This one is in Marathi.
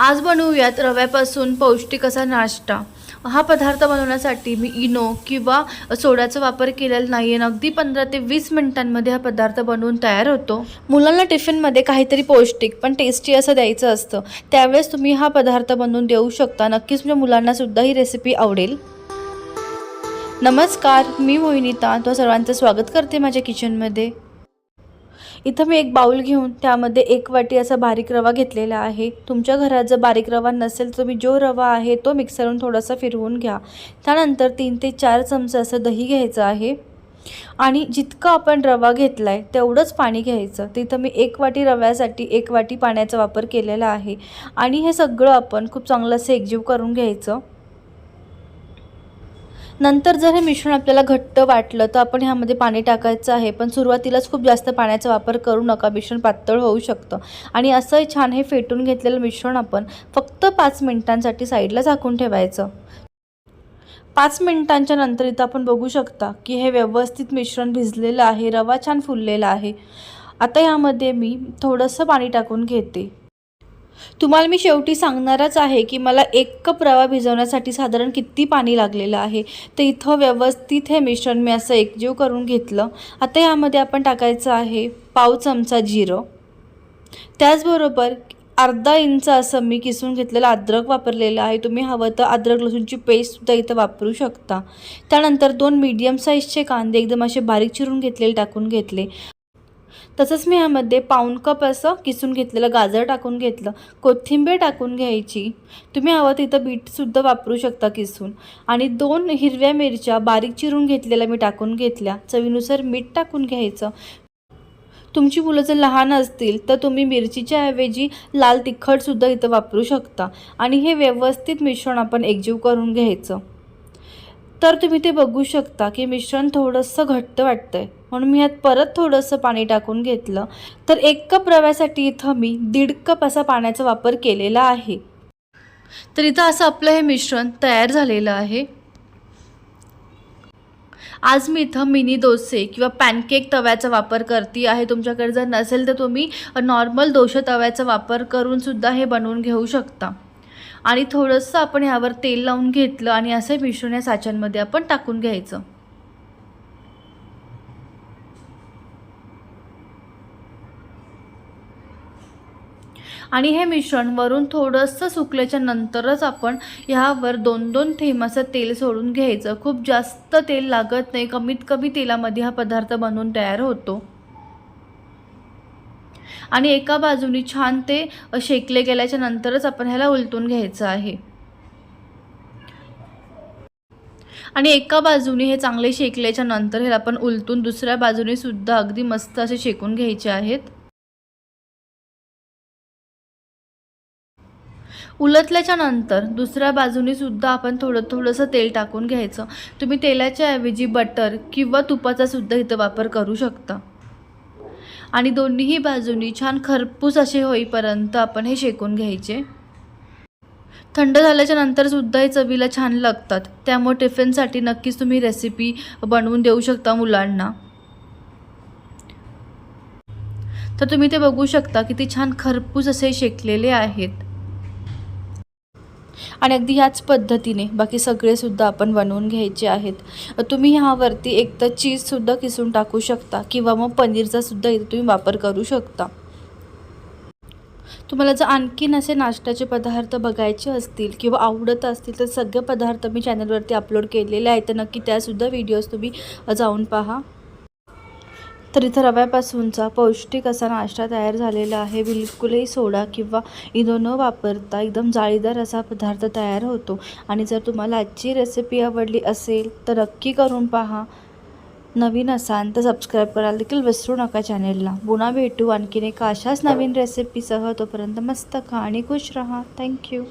आज बनवूयात रव्यापासून पौष्टिक असा नाश्ता. हा पदार्थ बनवण्यासाठी मी इनो किंवा सोड्याचा वापर केलेला नाही आहे अगदी पंधरा ते वीस मिनिटांमध्ये हा पदार्थ बनवून तयार होतो. मुलांना टिफिनमध्ये काहीतरी पौष्टिक पण टेस्टी असं द्यायचं असतं. त्यावेळेस तुम्ही हा पदार्थ बनवून देऊ शकता. नक्कीच म्हणजे मुलांनासुद्धा ही रेसिपी आवडेल. नमस्कार मी मोहिनीता. तो सर्वांचं स्वागत करते माझ्या किचनमध्ये इथं मी एक बाऊल घेऊन त्यामध्ये एक वाटी असा बारीक रवा घेतलेला आहे. तुमच्या घरात जर बारीक रवा नसेल तर तुम्ही जो रवा आहे तो मिक्सरवरून थोडासा फिरवून घ्या. त्यानंतर तीन ते चार चमचे असं दही घ्यायचं आहे. आणि जितकं आपण रवा घेतला आहे तेवढंच पाणी घ्यायचं. तिथं मी एक वाटी रव्यासाठी एक वाटी पाण्याचा वापर केलेला आहे. आणि हे सगळं आपण खूप चांगलं असं एकजीव करून घ्यायचं. नंतर जर हे मिश्रण आपल्याला घट्ट वाटलं तर आपण ह्यामध्ये पाणी टाकायचं आहे. पण सुरुवातीलाच खूप जास्त पाण्याचा वापर करू नका. मिश्रण पातळ होऊ शकतं. आणि असं छान हे फेटून घेतलेलं मिश्रण आपण फक्त पाच मिनिटांसाठी साईडला झाकून ठेवायचं. पाच मिनिटांच्या नंतर इथं आपण बघू शकता की हे व्यवस्थित मिश्रण भिजलेलं आहे रवा छान फुललेला आहे. आता यामध्ये मी थोडंसं पाणी टाकून घेते. तुम्हाला मी शेवटी सांगणारच आहे की मला एक कप रवा भिजवण्यासाठी साधारण किती पाणी लागलेलं आहे? तर इथं व्यवस्थित हे मिश्रण मी असं एकजीव करून घेतलं. आता यामध्ये आपण टाकायचं आहे पाव चमचा जिरं. त्याचबरोबर अर्धा इंच असं मी किसून घेतलेलं अद्रक वापरलेलं आहे. तुम्ही हवं तर अद्रक लसूणची पेस्टसुद्धा इथं वापरू शकता. त्यानंतर दोन मीडियम साईजचे कांदे एकदम असे बारीक चिरून घेतलेले टाकून घेतले. तसंच मी यामध्ये पाऊण कप असं किसून घेतलेलं गाजर टाकून घेतलं कोथिंबीर टाकून घ्यायची. तुम्ही हवं तिथं बीटसुद्धा वापरू शकता किसून. आणि दोन हिरव्या मिरच्या बारीक चिरून घेतलेल्या मी टाकून घेतल्या. चवीनुसार मीठ टाकून घ्यायचं. तुमची मुलं जर लहान असतील तर तुम्ही मिरचीच्या ऐवजी लाल तिखटसुद्धा इथं वापरू शकता. आणि हे व्यवस्थित मिश्रण आपण एकजीव करून घ्यायचं. तर तुम्ही ते बघू शकता की मिश्रण थोडंसं घट्ट वाटतं आहे म्हणून मी यात परत थोडंसं पाणी टाकून घेतलं. तर एक कप रव्यासाठी इथं मी दीड कप असा पाण्याचा वापर केलेला आहे. तर इथं असं आपलं हे मिश्रण तयार झालेलं आहे. आज मी इथं मिनी डोसे किंवा पॅनकेक तव्याचा वापर करते आहे. तुमच्याकडे जर नसेल तर तुम्ही नॉर्मल दोशा तव्याचा वापर करूनसुद्धा हे बनवून घेऊ शकता. आणि थोडंसं आपण ह्यावर तेल लावून घेतलं आणि असं मिश्रण या साच्यांमध्ये आपण टाकून घ्यायचं. आणि हे मिश्रण वरून थोडंसं सुकल्याच्या नंतरच आपण ह्यावर दोन दोन थेंब असं तेल सोडून घ्यायचं. खूप जास्त तेल लागत नाही. कमीत कमी तेलामध्ये हा पदार्थ बनवून तयार होतो. आणि एका बाजूनी छान ते शेकले गेल्याच्या नंतरच आपण ह्याला उलटून घ्यायचं आहे. आणि एका बाजूने हे चांगले शेकल्याच्या नंतर ह्याला आपण उलटून दुसऱ्या बाजूने सुद्धा अगदी मस्त असे शेकून घ्यायचे आहेत. उलटल्याच्या नंतर दुसऱ्या बाजूने सुद्धा आपण थोडं थोडंसं तेल टाकून घ्यायचं. तुम्ही तेलाच्या ऐवजी बटर किंवा तुपाचा सुद्धा इथं वापर करू शकता. आणि दोन्हीही बाजूनी छान खरपूस असे होईपर्यंत आपण हे शेकून घ्यायचे. थंड झाल्याच्या नंतरसुद्धा हे चवीला छान लागतात. त्यामुळे टिफिनसाठी नक्कीच तुम्ही रेसिपी बनवून देऊ शकता मुलांना. तर तुम्ही ते बघू शकता किती छान खरपूस असे शेकलेले आहेत. आणि अगदी ह्याच पद्धतीने बाकी सगळेसुद्धा आपण बनवून घ्यायचे आहेत. तुम्ही ह्यावरती एक तर चीजसुद्धा किसून टाकू शकता किंवा मग पनीरचासुद्धा इथे तुम्ही वापर करू शकता. तुम्हाला जर आणखीन असे नाश्त्याचे पदार्थ बघायचे असतील किंवा आवडत असतील तर सगळे पदार्थ मी चॅनलवरती अपलोड केलेले आहेत. तर नक्की त्यासुद्धा व्हिडिओज तुम्ही जाऊन पहा. तर इथं रव्यापासूनचा पौष्टिक असा नाश्ता तयार झालेला आहे. बिलकुलही सोडा किंवा इनो न वापरता एकदम जाळीदार असा पदार्थ तयार होतो. आणि जर तुम्हाला आजची रेसिपी आवडली असेल तर नक्की करून पहा. नवीन असाल तर सबस्क्राईब करायला देखील विसरू नका चॅनेलला पुन्हा भेटू आणखीन एका अशाच नवीन रेसिपीसह तोपर्यंत मस्त खा आणि खुश राहा. थँक्यू